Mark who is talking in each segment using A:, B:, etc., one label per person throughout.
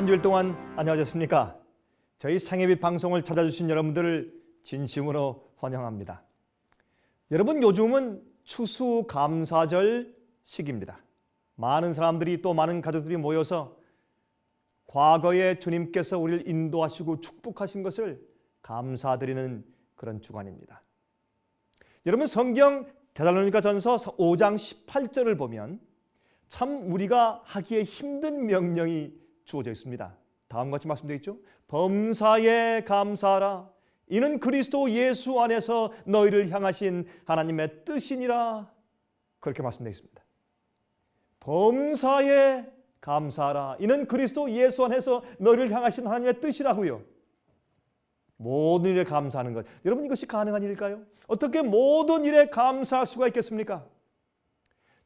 A: 한 주일 동안 안녕하셨습니까? 저희 생애비 방송을 찾아주신 여러분들을 진심으로 환영합니다. 여러분 요즘은 추수감사절 시기입니다. 많은 사람들이 또 많은 가족들이 모여서 과거에 주님께서 우리를 인도하시고 축복하신 것을 감사드리는 그런 주간입니다. 여러분 성경 데살로니가 전서 5장 18절을 보면 참 우리가 하기에 힘든 명령이 주어져 있습니다. 다음과 같이 말씀되어 있죠. 범사에 감사하라. 이는 그리스도 예수 안에서 너희를 향하신 하나님의 뜻이니라. 그렇게 말씀되어 있습니다. 범사에 감사하라. 이는 그리스도 예수 안에서 너희를 향하신 하나님의 뜻이라고요. 모든 일에 감사하는 것. 여러분 이것이 가능한 일일까요? 어떻게 모든 일에 감사할 수가 있겠습니까?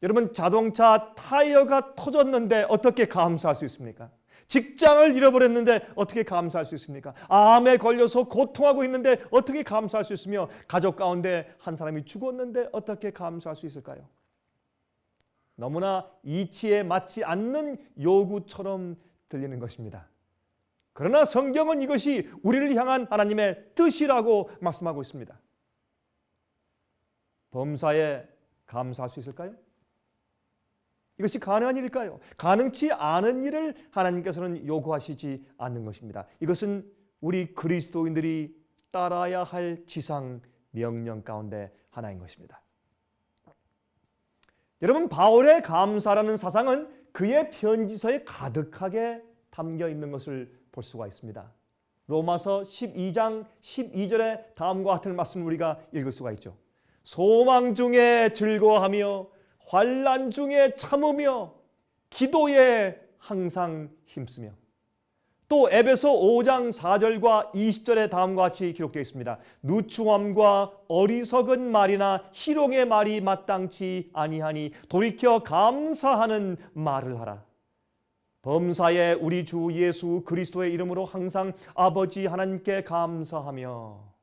A: 여러분 자동차 타이어가 터졌는데 어떻게 감사할 수 있습니까? 직장을 잃어버렸는데 어떻게 감사할 수 있습니까? 암에 걸려서 고통하고 있는데 어떻게 감사할 수 있으며 가족 가운데 한 사람이 죽었는데 어떻게 감사할 수 있을까요? 너무나 이치에 맞지 않는 요구처럼 들리는 것입니다. 그러나 성경은 이것이 우리를 향한 하나님의 뜻이라고 말씀하고 있습니다. 범사에 감사할 수 있을까요? 이것이 가능한 일일까요? 가능치 않은 일을 하나님께서는 요구하시지 않는 것입니다. 이것은 우리 그리스도인들이 따라야 할 지상 명령 가운데 하나인 것입니다. 여러분 바울의 감사라는 사상은 그의 편지서에 가득하게 담겨 있는 것을 볼 수가 있습니다. 로마서 12장 12절에 다음과 같은 말씀을 우리가 읽을 수가 있죠. 소망 중에 즐거워하며 환란 중에 참으며 기도에 항상 힘쓰며 또 에베소 5장 4절과 20절에 다음과 같이 기록되어 있습니다. 누추함과 어리석은 말이나 희롱의 말이 마땅치 아니하니 돌이켜 감사하는 말을 하라. 범사에 우리 주 예수 그리스도의 이름으로 항상 아버지 하나님께 감사하며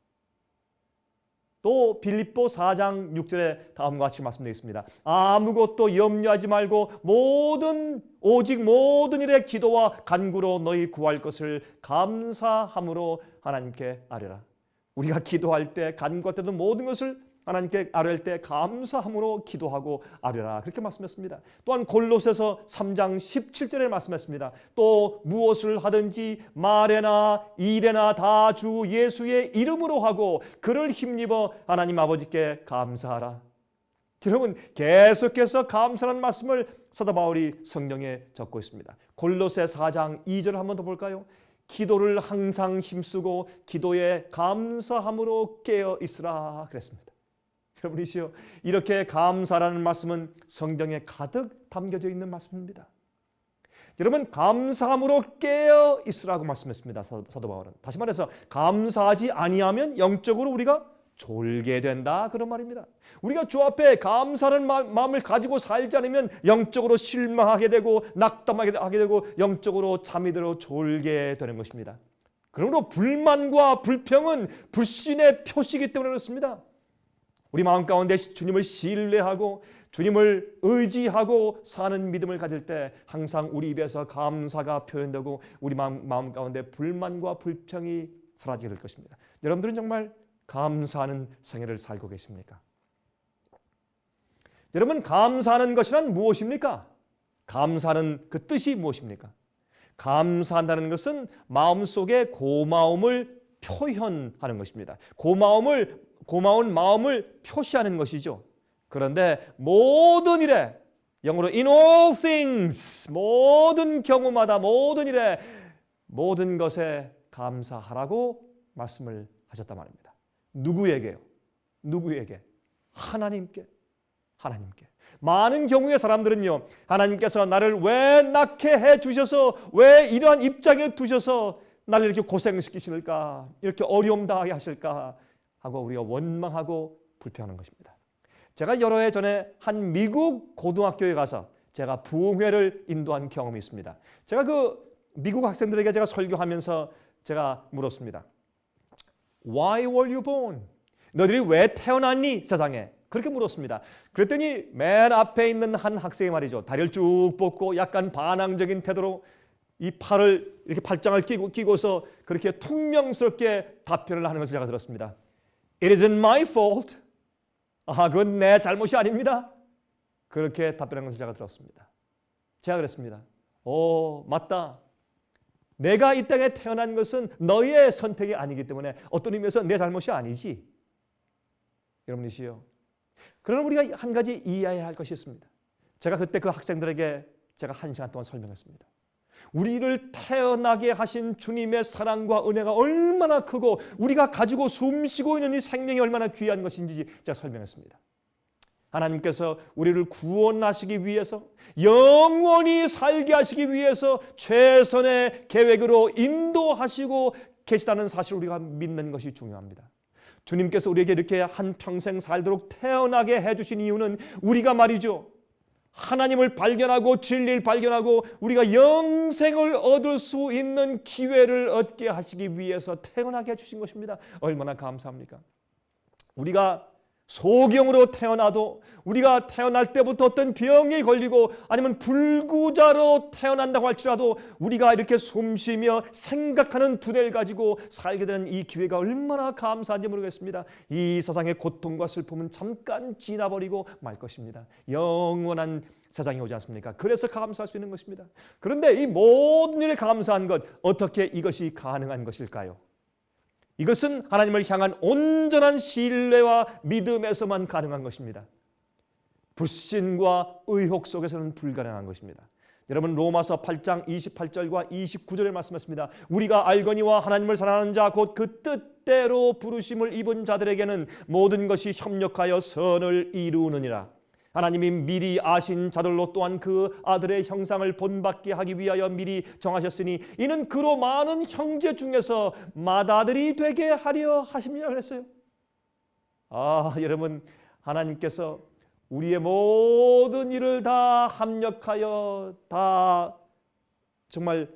A: 또 빌립보 4장 6절에 다음과 같이 말씀되어 있습니다. 아무것도 염려하지 말고 모든 오직 모든 일에 기도와 간구로 너희 구할 것을 감사함으로 하나님께 아뢰라. 우리가 기도할 때 간구할 때도 모든 것을 하나님께 아뢰할 때 감사함으로 기도하고 아뢰라 그렇게 말씀했습니다. 또한 골로새서 3장 17절에 말씀했습니다. 또 무엇을 하든지 말에나 일에나 다 주 예수의 이름으로 하고 그를 힘입어 하나님 아버지께 감사하라. 여러분 계속해서 감사라는 말씀을 사도 바울이 성경에 적고 있습니다. 골로새 4장 2절 한번 더 볼까요? 기도를 항상 힘쓰고 기도에 감사함으로 깨어 있으라 그랬습니다. 여러분이시여 이렇게 감사라는 말씀은 성경에 가득 담겨져 있는 말씀입니다. 여러분 감사함으로 깨어 있으라고 말씀했습니다. 사도 바울은 다시 말해서 감사하지 아니하면 영적으로 우리가 졸게 된다 그런 말입니다. 우리가 주 앞에 감사하는 마음을 가지고 살지 않으면 영적으로 실망하게 되고 낙담하게 되고 영적으로 잠이 들어 졸게 되는 것입니다. 그러므로 불만과 불평은 불신의 표시이기 때문에 그렇습니다. 우리 마음 가운데 주님을 신뢰하고 주님을 의지하고 사는 믿음을 가질 때 항상 우리 입에서 감사가 표현되고 우리 마음, 마음 가운데 불만과 불평이 사라지게 될 것입니다. 여러분들은 정말 감사하는 생애를 살고 계십니까? 여러분 감사하는 것이란 무엇입니까? 감사하는 그 뜻이 무엇입니까? 감사한다는 것은 마음속에 고마움을 표현하는 것입니다. 고마움을 고마운 마음을 표시하는 것이죠. 그런데 모든 일에 영어로 in all things 모든 경우마다 모든 일에 모든 것에 감사하라고 말씀을 하셨단 말입니다. 누구에게요? 누구에게? 하나님께. 하나님께. 많은 경우의 사람들은요, 하나님께서 나를 왜 낳게 해 주셔서, 왜 이러한 입장에 두셔서 나를 이렇게 고생시키실까? 이렇게 어려움 당하게 하실까? 하고 우리가 원망하고 불평하는 것입니다. 제가 여러 해 전에 한 미국 고등학교에 가서 제가 부흥회를 인도한 경험이 있습니다. 제가 그 미국 학생들에게 제가 설교하면서 제가 물었습니다. Why were you born? 너희들이 왜 태어났니 세상에? 그렇게 물었습니다. 그랬더니 맨 앞에 있는 한 학생이 말이죠. 다리를 쭉 뻗고 약간 반항적인 태도로 이 팔을 이렇게 팔짱을 끼고 끼고서 그렇게 퉁명스럽게 답변을 하는 것을 제가 들었습니다. It isn't my fault. 아, 그건 내 잘못이 아닙니다. 그렇게 답변한 것을 제가 들었습니다. 제가 그랬습니다. 오, 맞다. 내가 이 땅에 태어난 것은 너의 선택이 아니기 때문에 어떤 의미에서 내 잘못이 아니지. 여러분이시요. 그러나 우리가 한 가지 이해해야 할 것이 있습니다. 제가 그때 그 학생들에게 제가 한 시간 동안 설명했습니다. 우리를 태어나게 하신 주님의 사랑과 은혜가 얼마나 크고 우리가 가지고 숨쉬고 있는 이 생명이 얼마나 귀한 것인지 제가 설명했습니다. 하나님께서 우리를 구원하시기 위해서 영원히 살게 하시기 위해서 최선의 계획으로 인도하시고 계시다는 사실을 우리가 믿는 것이 중요합니다. 주님께서 우리에게 이렇게 한 평생 살도록 태어나게 해주신 이유는 우리가 말이죠. 하나님을 발견하고 진리를 발견하고 우리가 영생을 얻을 수 있는 기회를 얻게 하시기 위해서 태어나게 해주신 것입니다. 얼마나 감사합니까? 우리가 소경으로 태어나도 우리가 태어날 때부터 어떤 병이 걸리고 아니면 불구자로 태어난다고 할지라도 우리가 이렇게 숨쉬며 생각하는 두뇌를 가지고 살게 되는 이 기회가 얼마나 감사한지 모르겠습니다. 이 세상의 고통과 슬픔은 잠깐 지나버리고 말 것입니다. 영원한 세상이 오지 않습니까? 그래서 감사할 수 있는 것입니다. 그런데 이 모든 일에 감사한 것 어떻게 이것이 가능한 것일까요? 이것은 하나님을 향한 온전한 신뢰와 믿음에서만 가능한 것입니다. 불신과 의혹 속에서는 불가능한 것입니다. 여러분 로마서 8장 28절과 29절에 말씀했습니다. 우리가 알거니와 하나님을 사랑하는 자 곧 그 뜻대로 부르심을 입은 자들에게는 모든 것이 협력하여 선을 이루느니라. 하나님이 미리 아신 자들로 또한 그 아들의 형상을 본받게 하기 위하여 미리 정하셨으니 이는 그로 많은 형제 중에서 맏아들이 되게 하려 하십니다 그랬어요. 아, 여러분 하나님께서 우리의 모든 일을 다 합력하여 다 정말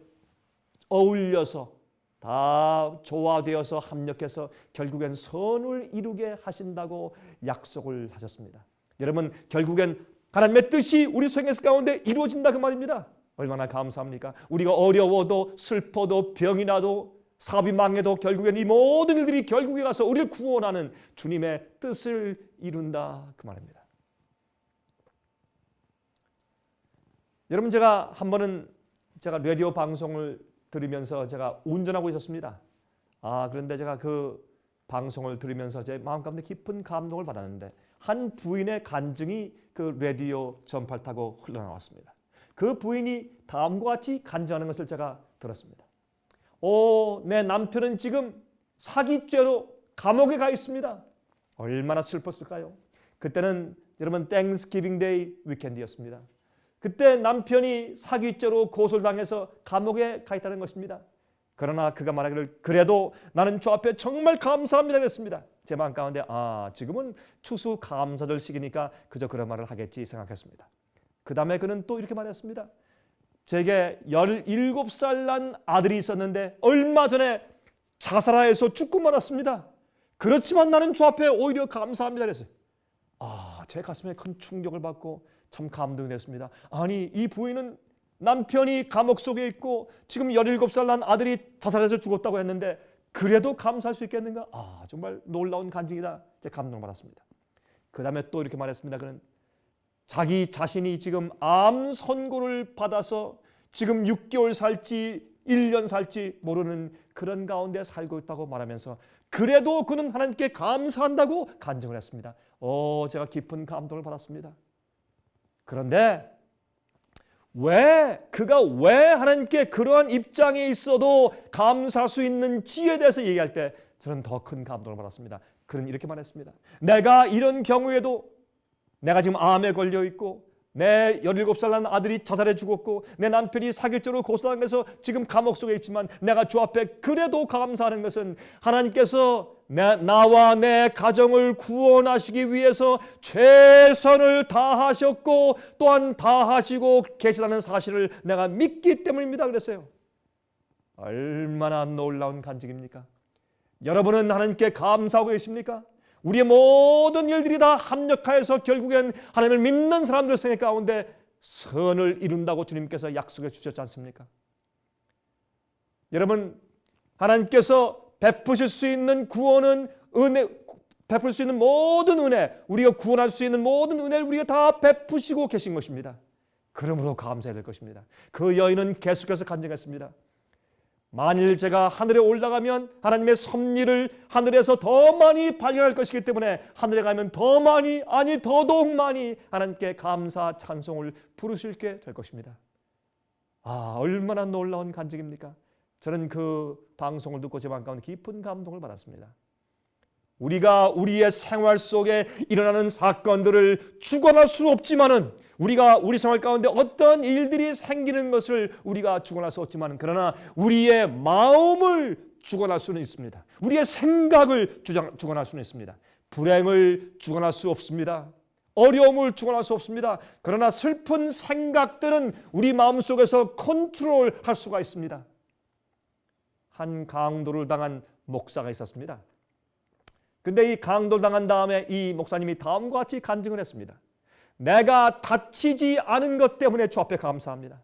A: 어울려서 다 조화되어서 합력해서 결국엔 선을 이루게 하신다고 약속을 하셨습니다. 여러분 결국엔 하나님의 뜻이 우리 생애스 가운데 이루어진다 그 말입니다. 얼마나 감사합니까? 우리가 어려워도 슬퍼도 병이 나도 사업이 망해도 결국엔 이 모든 일들이 결국에 가서 우리를 구원하는 주님의 뜻을 이룬다 그 말입니다. 여러분 제가 한 번은 제가 라디오 방송을 들으면서 제가 운전하고 있었습니다. 아 그런데 제가 그 방송을 들으면서 제 마음 가운데 깊은 감동을 받았는데 한 부인의 간증이 그 라디오 전파를 타고 흘러나왔습니다. 그 부인이 다음과 같이 간증하는 것을 제가 들었습니다. 오, 내 남편은 지금 사기죄로 감옥에 가 있습니다. 얼마나 슬펐을까요? 그때는 여러분 땡스기빙 데이 위켄드였습니다. 그때 남편이 사기죄로 고소당해서 감옥에 가 있다는 것입니다. 그러나 그가 말하기를 그래도 나는 주 앞에 정말 감사합니다 그랬습니다. 제 마음 가운데 아 지금은 추수 감사절 시기니까 그저 그런 말을 하겠지 생각했습니다. 그 다음에 그는 또 이렇게 말했습니다. 제게 17살 난 아들이 있었는데 얼마 전에 자살하여서 죽고 말았습니다. 그렇지만 나는 주 앞에 오히려 감사합니다 그랬어요. 아, 제 가슴에 큰 충격을 받고 참 감동이 됐습니다. 아니, 이 부인은 남편이 감옥 속에 있고 지금 17살 난 아들이 자살해서 죽었다고 했는데 그래도 감사할 수 있겠는가? 아, 정말 놀라운 간증이다. 제 감동 받았습니다. 그 다음에 또 이렇게 말했습니다. 그는 자기 자신이 지금 암 선고를 받아서 지금 6개월 살지 1년 살지 모르는 그런 가운데 살고 있다고 말하면서 그래도 그는 하나님께 감사한다고 간증을 했습니다. 어, 제가 깊은 감동을 받았습니다. 그런데 왜 그가 왜 하나님께 그러한 입장에 있어도 감사할 수 있는지에 대해서 얘기할 때 저는 더 큰 감동을 받았습니다. 그는 이렇게 말했습니다. 내가 이런 경우에도 내가 지금 암에 걸려 있고 내 17살 난 아들이 자살해 죽었고 내 남편이 사기죄로 고소당해서 지금 감옥 속에 있지만 내가 주 앞에 그래도 감사하는 것은 하나님께서 내, 나와 내 가정을 구원하시기 위해서 최선을 다하셨고 또한 다하시고 계시다는 사실을 내가 믿기 때문입니다. 그랬어요. 얼마나 놀라운 간증입니까? 여러분은 하나님께 감사하고 계십니까? 우리의 모든 일들이 다 합력하여서 결국엔 하나님을 믿는 사람들 생애 가운데 선을 이룬다고 주님께서 약속해 주셨지 않습니까? 여러분 하나님께서 베푸실 수 있는 구원은 은혜 베풀 수 있는 모든 은혜 우리가 구원할 수 있는 모든 은혜를 우리가 다 베푸시고 계신 것입니다. 그러므로 감사해야 될 것입니다. 그 여인은 계속해서 간증했습니다. 만일 제가 하늘에 올라가면 하나님의 섭리를 하늘에서 더 많이 발견할 것이기 때문에 하늘에 가면 더 많이 아니 더더욱 많이 하나님께 감사 찬송을 부르실게 될 것입니다. 아 얼마나 놀라운 간증입니까? 저는 그 방송을 듣고 제 마음 가운데 깊은 감동을 받았습니다. 우리가 우리의 생활 속에 일어나는 사건들을 주관할 수 없지만은 우리가 우리 생활 가운데 어떤 일들이 생기는 것을 우리가 주관할 수 없지만 그러나 우리의 마음을 주관할 수는 있습니다. 우리의 생각을 주장, 주관할 수는 있습니다. 불행을 주관할 수 없습니다. 어려움을 주관할 수 없습니다. 그러나 슬픈 생각들은 우리 마음 속에서 컨트롤 할 수가 있습니다. 한 강도를 당한 목사가 있었습니다. 근데 이 강도를 당한 다음에 이 목사님이 다음과 같이 간증을 했습니다. 내가 다치지 않은 것 때문에 주 앞에 감사합니다.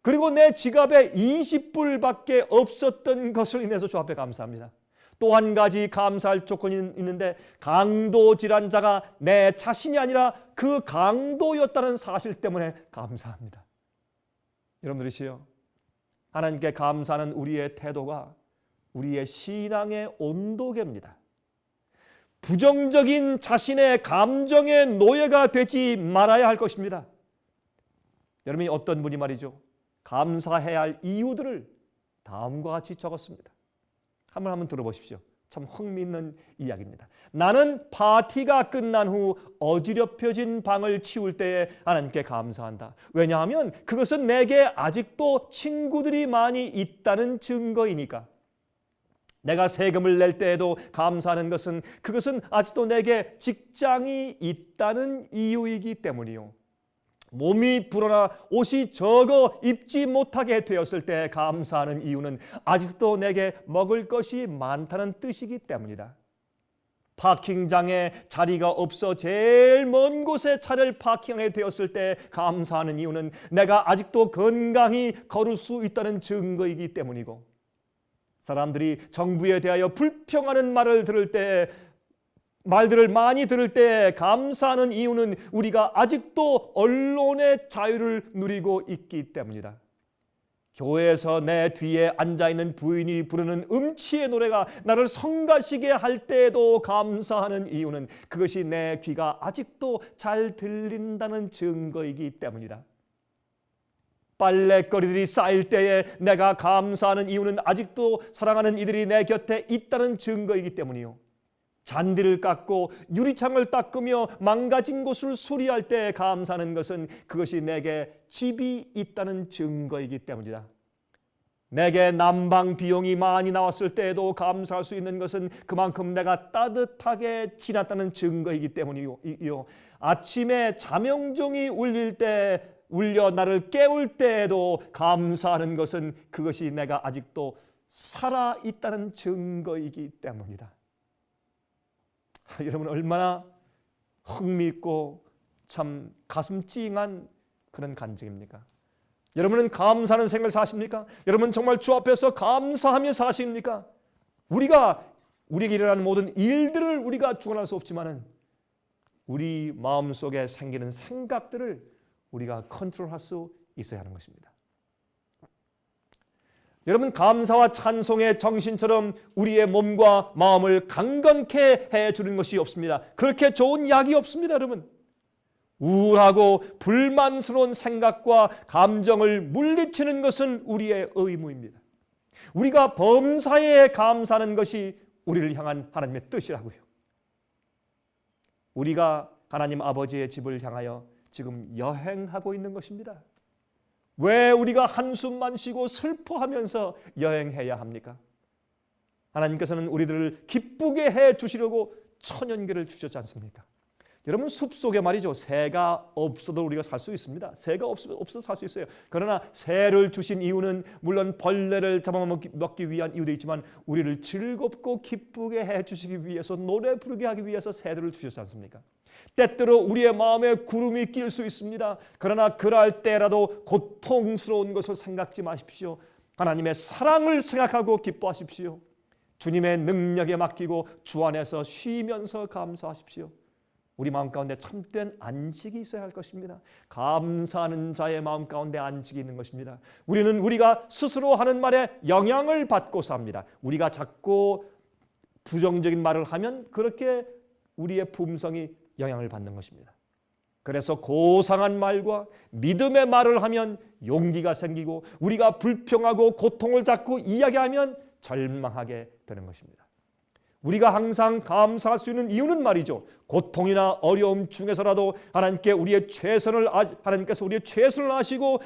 A: 그리고 내 지갑에 20불밖에 없었던 것을 인해서 주 앞에 감사합니다. 또 한 가지 감사할 조건이 있는데 강도 질환자가 내 자신이 아니라 그 강도였다는 사실 때문에 감사합니다. 여러분들이시요. 하나님께 감사하는 우리의 태도가 우리의 신앙의 온도계입니다. 부정적인 자신의 감정의 노예가 되지 말아야 할 것입니다. 여러분이 어떤 분이 말이죠. 감사해야 할 이유들을 다음과 같이 적었습니다. 한번 한번 들어보십시오. 참 흥미있는 이야기입니다. 나는 파티가 끝난 후 어지럽혀진 방을 치울 때에 하나님께 감사한다. 왜냐하면 그것은 내게 아직도 친구들이 많이 있다는 증거이니까. 내가 세금을 낼 때에도 감사하는 것은 그것은 아직도 내게 직장이 있다는 이유이기 때문이요. 몸이 불어나 옷이 적어 입지 못하게 되었을 때 감사하는 이유는 아직도 내게 먹을 것이 많다는 뜻이기 때문이다. 파킹장에 자리가 없어 제일 먼 곳에 차를 파킹하게 되었을 때 감사하는 이유는 내가 아직도 건강히 걸을 수 있다는 증거이기 때문이고 사람들이 정부에 대하여 불평하는 말을 들을 때 말들을 많이 들을 때 감사하는 이유는 우리가 아직도 언론의 자유를 누리고 있기 때문이다. 교회에서 내 뒤에 앉아 있는 부인이 부르는 음치의 노래가 나를 성가시게 할 때에도 감사하는 이유는 그것이 내 귀가 아직도 잘 들린다는 증거이기 때문이다. 빨래거리들이 쌓일 때에 내가 감사하는 이유는 아직도 사랑하는 이들이 내 곁에 있다는 증거이기 때문이요. 잔디를 깎고 유리창을 닦으며 망가진 곳을 수리할 때 감사하는 것은 그것이 내게 집이 있다는 증거이기 때문이다. 내게 난방 비용이 많이 나왔을 때에도 감사할 수 있는 것은 그만큼 내가 따뜻하게 지났다는 증거이기 때문이요. 아침에 자명종이 울릴 때 울려 나를 깨울 때에도 감사하는 것은 그것이 내가 아직도 살아 있다는 증거이기 때문이다. 여러분 얼마나 흥미있고 참 가슴 찡한 그런 간증입니까? 여러분은 감사하는 생을 사십니까? 여러분 정말 주 앞에서 감사하며 사십니까? 우리가 우리에게 일어나는 모든 일들을 우리가 주관할 수 없지만은 우리 마음 속에 생기는 생각들을 우리가 컨트롤할 수 있어야 하는 것입니다. 여러분 감사와 찬송의 정신처럼 우리의 몸과 마음을 강건케 해 주는 것이 없습니다. 그렇게 좋은 약이 없습니다, 여러분. 우울하고 불만스러운 생각과 감정을 물리치는 것은 우리의 의무입니다. 우리가 범사에 감사하는 것이 우리를 향한 하나님의 뜻이라고요. 우리가 하나님 아버지의 집을 향하여 지금 여행하고 있는 것입니다. 왜 우리가 한숨만 쉬고 슬퍼하면서 여행해야 합니까? 하나님께서는 우리들을 기쁘게 해 주시려고 천연계를 주셨지 않습니까? 여러분 숲속에 말이죠. 새가 없어도 우리가 살 수 있습니다. 새가 없어, 없어도 살 수 있어요. 그러나 새를 주신 이유는 물론 벌레를 잡아먹기 위한 이유도 있지만 우리를 즐겁고 기쁘게 해주시기 위해서 노래 부르게 하기 위해서 새들을 주셨지 않습니까? 때때로 우리의 마음에 구름이 낄 수 있습니다. 그러나 그럴 때라도 고통스러운 것을 생각지 마십시오. 하나님의 사랑을 생각하고 기뻐하십시오. 주님의 능력에 맡기고 주 안에서 쉬면서 감사하십시오. 우리 마음 가운데 참된 안식이 있어야 할 것입니다. 감사하는 자의 마음 가운데 안식이 있는 것입니다. 우리는 우리가 스스로 하는 말에 영향을 받고 삽니다. 우리가 자꾸 부정적인 말을 하면 그렇게 우리의 품성이 영향을 받는 것입니다. 그래서 고상한 말과 믿음의 말을 하면 용기가 생기고 우리가 불평하고 고통을 자꾸 이야기하면 절망하게 되는 것입니다. 우리가 항상 감사할 수 있는 이유는 말이죠. 고통이나 어려움 중에서라도 하나님께 우리의 최선을 아, 하나님께서 우리의 최선을 아시고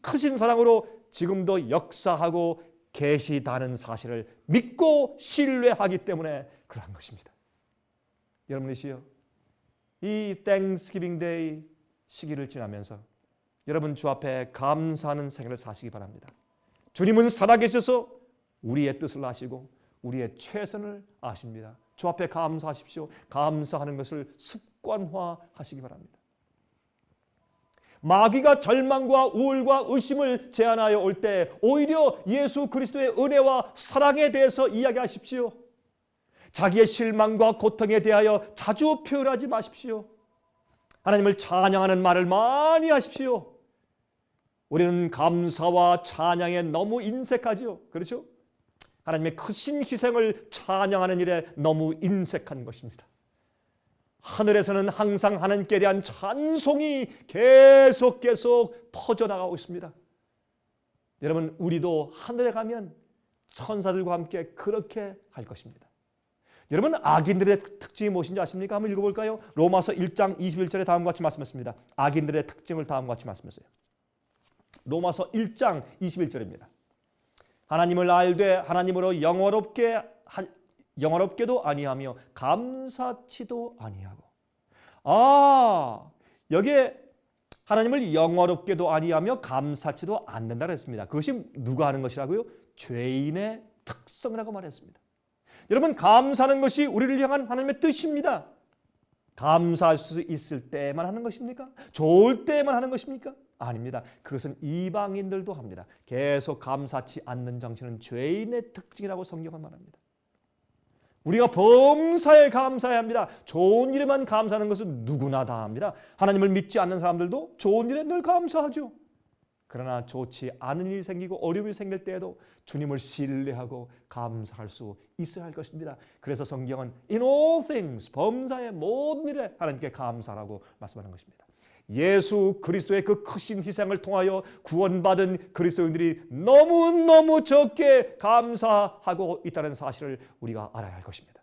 A: 크신 사랑으로 지금도 역사하고 계시다는 사실을 믿고 신뢰하기 때문에 그러한 것입니다. 여러분이시여 이 땡스기빙 데이 시기를 지나면서 여러분 주 앞에 감사하는 생애를 사시기 바랍니다. 주님은 살아계셔서 우리의 뜻을 아시고 우리의 최선을 아십니다. 주 앞에 감사하십시오. 감사하는 것을 습관화하시기 바랍니다. 마귀가 절망과 우울과 의심을 제안하여 올 때 오히려 예수 그리스도의 은혜와 사랑에 대해서 이야기하십시오. 자기의 실망과 고통에 대하여 자주 표현하지 마십시오. 하나님을 찬양하는 말을 많이 하십시오. 우리는 감사와 찬양에 너무 인색하죠. 그렇죠? 하나님의 크신 희생을 찬양하는 일에 너무 인색한 것입니다. 하늘에서는 항상 하나님께 대한 찬송이 계속 계속 퍼져나가고 있습니다. 여러분, 우리도 하늘에 가면 천사들과 함께 그렇게 할 것입니다. 여러분, 악인들의 특징이 무엇인지 아십니까? 한번 읽어볼까요? 로마서 1장 21절에 다음과 같이 말씀했습니다. 악인들의 특징을 다음과 같이 말씀했어요. 로마서 1장 21절입니다. 하나님을 알되 하나님으로 영원롭게 영원롭게도 아니하며 감사치도 아니하고 아 여기에 하나님을 영원롭게도 아니하며 감사치도 않는다 그랬습니다. 그것이 누가 하는 것이라고요? 죄인의 특성이라고 말했습니다. 여러분 감사하는 것이 우리를 향한 하나님의 뜻입니다. 감사할 수 있을 때만 하는 것입니까? 좋을 때만 하는 것입니까? 아닙니다. 그것은 이방인들도 합니다. 계속 감사치 않는 정신은 죄인의 특징이라고 성경은 말합니다. 우리가 범사에 감사해야 합니다. 좋은 일에만 감사하는 것은 누구나 다 합니다. 하나님을 믿지 않는 사람들도 좋은 일에 늘 감사하죠. 그러나 좋지 않은 일이 생기고 어려움이 생길 때에도 주님을 신뢰하고 감사할 수 있어야 할 것입니다. 그래서 성경은 in all things 범사의 모든 일에 하나님께 감사라고 말씀하는 것입니다. 예수 그리스도의 그 크신 희생을 통하여 구원받은 그리스도인들이 너무너무 적게 감사하고 있다는 사실을 우리가 알아야 할 것입니다.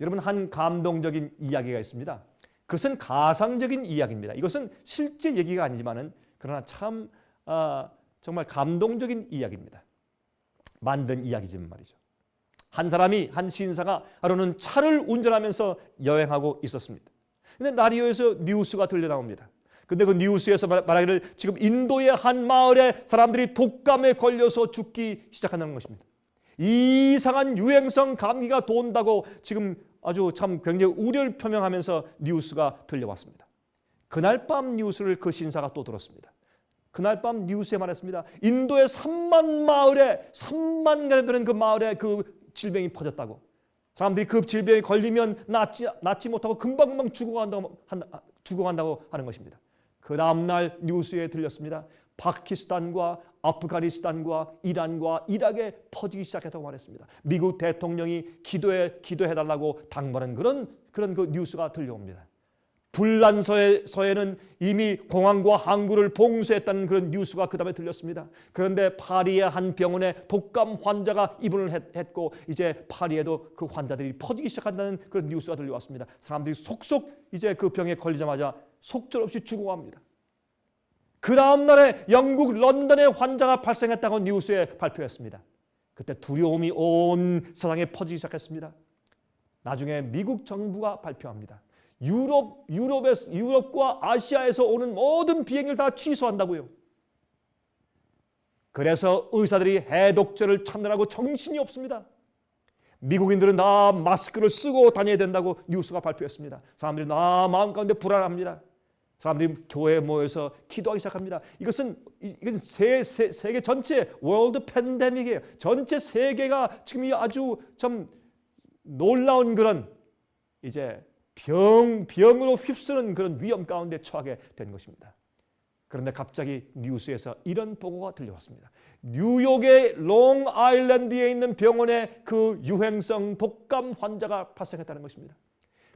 A: 여러분 한 감동적인 이야기가 있습니다. 그것은 가상적인 이야기입니다. 이것은 실제 얘기가 아니지만은 그러나 참 아, 정말 감동적인 이야기입니다. 만든 이야기지만 말이죠. 한 사람이 한 신사가 하루는 차를 운전하면서 여행하고 있었습니다. 근데 라디오에서 뉴스가 들려 나옵니다. 근데 그 뉴스에서 말하기를 지금 인도의 한 마을에 사람들이 독감에 걸려서 죽기 시작한다는 것입니다. 이상한 유행성 감기가 돈다고 지금 아주 참 굉장히 우려를 표명하면서 뉴스가 들려왔습니다. 그날 밤 뉴스를 그 신사가 또 들었습니다. 그날 밤 뉴스에 말했습니다. 인도의 3만 마을에 3만 가량 되는 그 마을에 그 질병이 퍼졌다고. 사람들이 그 질병에 걸리면 낫지, 낫지 못하고 금방금방 죽어간다고, 죽어간다고 하는 것입니다. 그 다음날 뉴스에 들렸습니다. 파키스탄과 아프가니스탄과 이란과 이락에 퍼지기 시작했다고 말했습니다. 미국 대통령이 기도해 기도해 달라고 당부하는 그런 그런 그 뉴스가 들려옵니다. 불란서에는 이미 공항과 항구를 봉쇄했다는 그런 뉴스가 그 다음에 들렸습니다. 그런데 파리의 한 병원에 독감 환자가 입원을 했고 이제 파리에도 그 환자들이 퍼지기 시작한다는 그런 뉴스가 들려왔습니다. 사람들이 속속 이제 그 병에 걸리자마자 속절없이 죽어갑니다. 그 다음 날에 영국 런던에 환자가 발생했다고 뉴스에 발표했습니다. 그때 두려움이 온 세상에 퍼지기 시작했습니다. 나중에 미국 정부가 발표합니다. 유럽, 유럽에 유럽과 아시아에서 오는 모든 비행기를 다 취소한다고요. 그래서 의사들이 해독제를 찾느라고 정신이 없습니다. 미국인들은 다 마스크를 쓰고 다녀야 된다고 뉴스가 발표했습니다. 사람들이 다 마음 가운데 불안합니다. 사람들이 교회에 모여서 기도하기 시작합니다. 이것은 이- 이건 세, 세, 세계 전체 월드 팬데믹이에요. 전체 세계가 지금 이 아주 좀 놀라운 그런 이제 병 병으로 휩쓰는 그런 위험 가운데 처하게 된 것입니다. 그런데 갑자기 뉴스에서 이런 보고가 들려왔습니다. 뉴욕의 롱 아일랜드에 있는 병원에 그 유행성 독감 환자가 발생했다는 것입니다.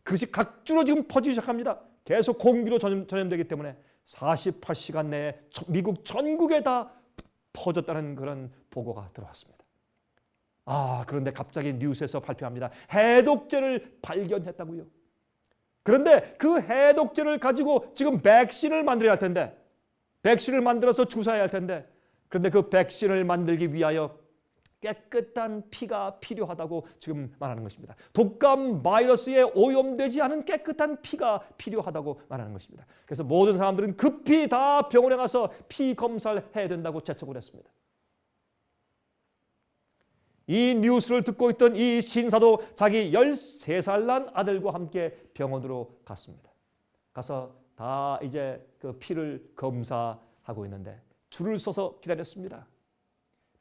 A: 그것이 각주로 지금 퍼지기 시작합니다. 계속 공기로 전염, 전염 되기 때문에 48시간 내에 저- 미국 전국에 다 퍼졌다는 그런 보고가 들어왔습니다. 아, 그런데 갑자기 뉴스에서 발표합니다. 해독제를 발견했다고요. 그런데 그 해독제를 가지고 지금 백신을 만들어야 할 텐데 백신을 만들어서 주사해야 할 텐데 그런데 그 백신을 만들기 위하여 깨끗한 피가 필요하다고 지금 말하는 것입니다. 독감 바이러스에 오염되지 않은 깨끗한 피가 필요하다고 말하는 것입니다. 그래서 모든 사람들은 급히 다 병원에 가서 피 검사를 해야 된다고 재촉을 했습니다. 이 뉴스를 듣고 있던 이 신사도 자기 13살 난 아들과 함께 병원으로 갔습니다. 가서 다 이제 그 피를 검사하고 있는데 줄을 서서 기다렸습니다.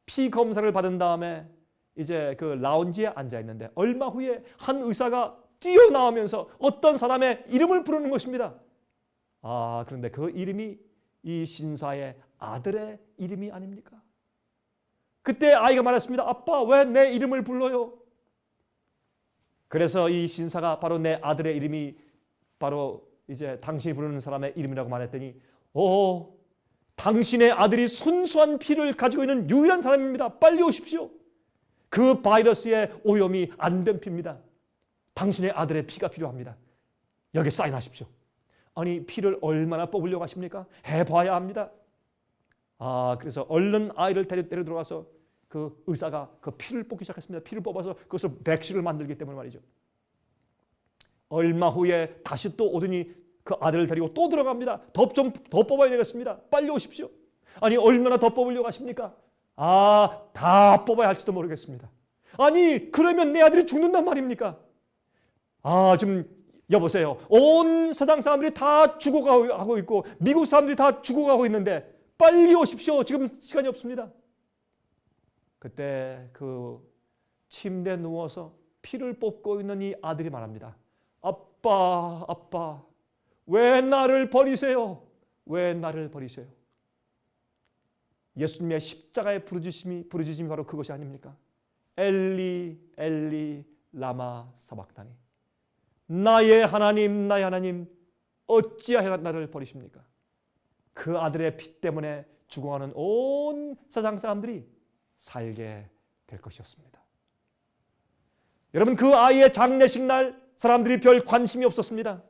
A: 피 검사를 받은 다음에 이제 그 라운지에 앉아 있는데 얼마 후에 한 의사가 뛰어나오면서 어떤 사람의 이름을 부르는 것입니다. 아, 그런데 그 이름이 이 신사의 아들의 이름이 아닙니까? 그때 아이가 말했습니다. 아빠, 왜 내 이름을 불러요? 그래서 이 신사가 바로 내 아들의 이름이 바로 이제 당신이 부르는 사람의 이름이라고 말했더니 오, 당신의 아들이 순수한 피를 가지고 있는 유일한 사람입니다. 빨리 오십시오. 그 바이러스의 오염이 안 된 피입니다. 당신의 아들의 피가 필요합니다. 여기 사인하십시오. 아니 피를 얼마나 뽑으려고 하십니까? 해봐야 합니다. 아 그래서 얼른 아이를 데려, 데려 들어가서 그 의사가 그 피를 뽑기 시작했습니다. 피를 뽑아서 그것을 백신을 만들기 때문에 말이죠. 얼마 후에 다시 또 오더니 그 아들을 데리고 또 들어갑니다. 더 좀 더 뽑아야 되겠습니다. 빨리 오십시오. 아니 얼마나 더 뽑으려고 하십니까? 아, 다 뽑아야 할지도 모르겠습니다. 아니 그러면 내 아들이 죽는단 말입니까? 아, 좀 여보세요. 온 세상 사람들이 다 죽어가고 있고 미국 사람들이 다 죽어가고 있는데 빨리 오십시오. 지금 시간이 없습니다. 그때 그 침대에 누워서 피를 뽑고 있는 이 아들이 말합니다. 아빠, 아빠, 왜 나를 버리세요? 왜 나를 버리세요? 예수님의 십자가의 부르짖음이 부르짖음이 바로 그것이 아닙니까? 엘리 엘리 라마 사박다니 나의 하나님 나의 하나님 어찌하여 나를 버리십니까? 그 아들의 피 때문에 죽어가는 온 세상 사람들이 살게 될 것이었습니다. 여러분 그 아이의 장례식 날 사람들이 별 관심이 없었습니다.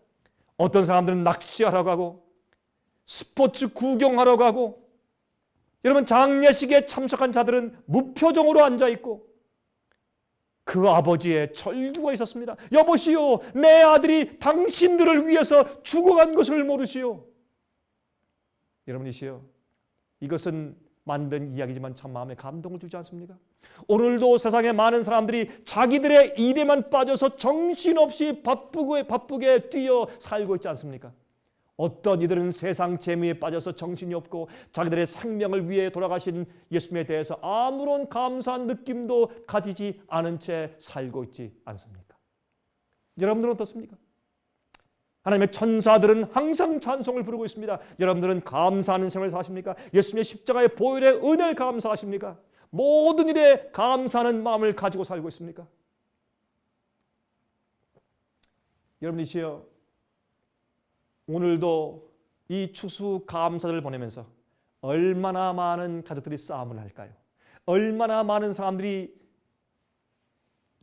A: 어떤 사람들은 낚시하러 가고 스포츠 구경하러 가고 여러분 장례식에 참석한 자들은 무표정으로 앉아 있고 그 아버지의 절규가 있었습니다. 여보시오, 내 아들이 당신들을 위해서 죽어간 것을 모르시오. 여러분이시여, 이것은 만든 이야기지만 참 마음에 감동을 주지 않습니까? 오늘도 세상에 많은 사람들이 자기들의 일에만 빠져서 정신없이 바쁘게 바쁘게 뛰어 살고 있지 않습니까? 어떤 이들은 세상 재미에 빠져서 정신이 없고 자기들의 생명을 위해 돌아가신 예수님에 대해서 아무런 감사한 느낌도 가지지 않은 채 살고 있지 않습니까? 여러분들은 어떻습니까? 하나님의 천사들은 항상 찬송을 부르고 있습니다. 여러분들은 감사하는 생활을 사십니까? 예수님의 십자가의 보혈의 은혜를 감사하십니까? 모든 일에 감사하는 마음을 가지고 살고 있습니까? 여러분이시여 오늘도 이 추수 감사를 보내면서 얼마나 많은 가족들이 싸움을 할까요? 얼마나 많은 사람들이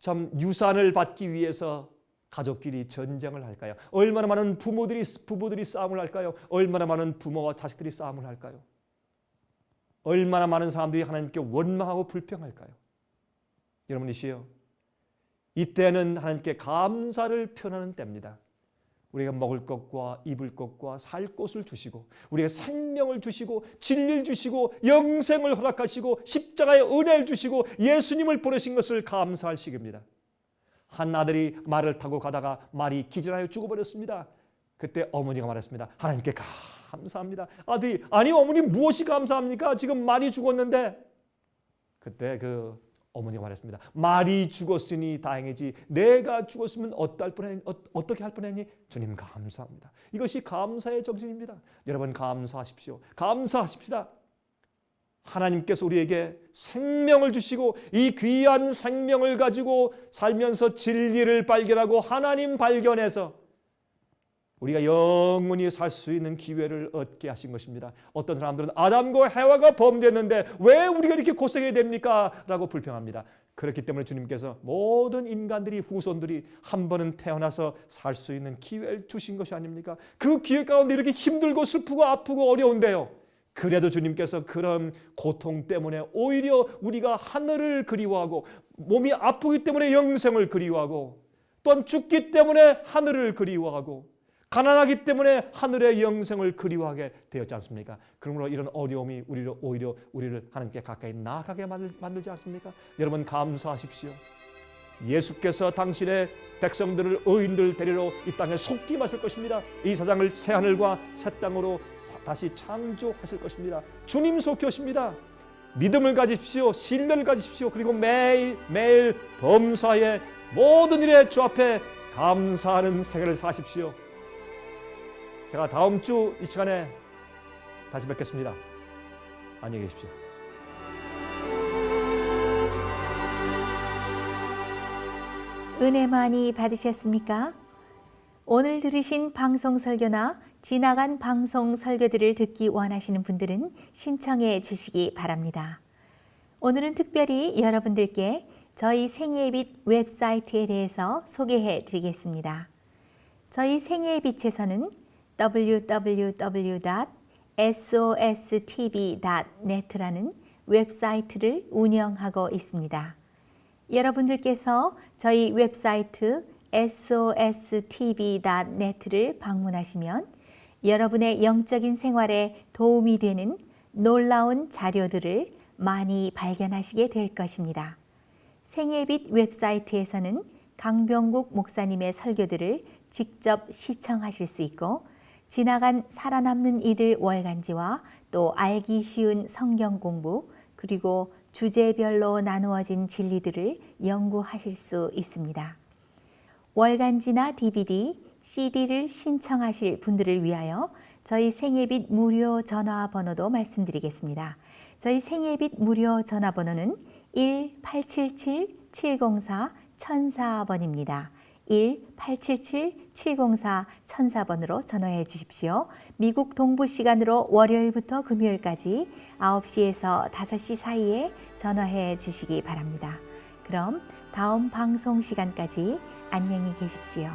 A: 참 유산을 받기 위해서 가족끼리 전쟁을 할까요? 얼마나 많은 부모들이 부부들이 싸움을 할까요? 얼마나 많은 부모와 자식들이 싸움을 할까요? 얼마나 많은 사람들이 하나님께 원망하고 불평할까요? 여러분이시여 이때는 하나님께 감사를 표현하는 때입니다. 우리가 먹을 것과 입을 것과 살 곳을 주시고 우리가 생명을 주시고 진리를 주시고 영생을 허락하시고 십자가의 은혜를 주시고 예수님을 보내신 것을 감사할 시기입니다. 한 아들이 말을 타고 가다가 말이 기절하여 죽어버렸습니다. 그때 어머니가 말했습니다. 하나님께 감사합니다. 아들이 아니 어머니 무엇이 감사합니까? 지금 말이 죽었는데 그때 그 어머니가 말했습니다. 말이 죽었으니 다행이지 내가 죽었으면 어떨 뻔했, 어, 어떻게 할 뻔했니? 주님 감사합니다. 이것이 감사의 정신입니다. 여러분 감사하십시오. 감사하십시다. 하나님께서 우리에게 생명을 주시고 이 귀한 생명을 가지고 살면서 진리를 발견하고 하나님 발견해서 우리가 영원히 살 수 있는 기회를 얻게 하신 것입니다. 어떤 사람들은 아담과 해와가 범죄했는데 왜 우리가 이렇게 고생해야 됩니까? 라고 불평합니다. 그렇기 때문에 주님께서 모든 인간들이 후손들이 한 번은 태어나서 살 수 있는 기회를 주신 것이 아닙니까? 그 기회 가운데 이렇게 힘들고 슬프고 아프고 어려운데요. 그래도 주님께서 그런 고통 때문에 오히려 우리가 하늘을 그리워하고 몸이 아프기 때문에 영생을 그리워하고 또한 죽기 때문에 하늘을 그리워하고 가난하기 때문에 하늘의 영생을 그리워하게 되었지 않습니까? 그러므로 이런 어려움이 우리를 오히려 우리를 하나님께 가까이 나아가게 만들, 만들지 않습니까? 여러분 감사하십시오. 예수께서 당신의 백성들을 의인들 데리러 이 땅에 속기마실 것입니다. 이 세상을 새 하늘과 새 땅으로 다시 창조하실 것입니다. 주님 속효십니다. 믿음을 가지십시오. 신뢰를 가지십시오. 그리고 매일 매일 범사의 모든 일에 주 앞에 감사하는 생애를 사십시오. 제가 다음 주 이 시간에 다시 뵙겠습니다. 안녕히 계십시오.
B: 은혜 많이 받으셨습니까? 오늘 들으신 방송 설교나 지나간 방송 설교들을 듣기 원하시는 분들은 신청해 주시기 바랍니다. 오늘은 특별히 여러분들께 저희 생애의 빛 웹사이트에 대해서 소개해 드리겠습니다. 저희 생애의 빛에서는 www.sostv.net라는 웹사이트를 운영하고 있습니다. 여러분들께서 저희 웹사이트 sostv.net를 방문하시면 여러분의 영적인 생활에 도움이 되는 놀라운 자료들을 많이 발견하시게 될 것입니다. 생애빛 웹사이트에서는 강병국 목사님의 설교들을 직접 시청하실 수 있고 지나간 살아남는 이들 월간지와 또 알기 쉬운 성경 공부 그리고 주제별로 나누어진 진리들을 연구하실 수 있습니다. 월간지나 DVD, CD를 신청하실 분들을 위하여 저희 생애빛 무료 전화번호도 말씀드리겠습니다. 저희 생애빛 무료 전화번호는 1-877-704-1004번입니다. 1-877-704-1004번으로 전화해 주십시오. 미국 동부 시간으로 월요일부터 금요일까지 9시에서 5시 사이에 전화해 주시기 바랍니다. 그럼 다음 방송 시간까지 안녕히 계십시오.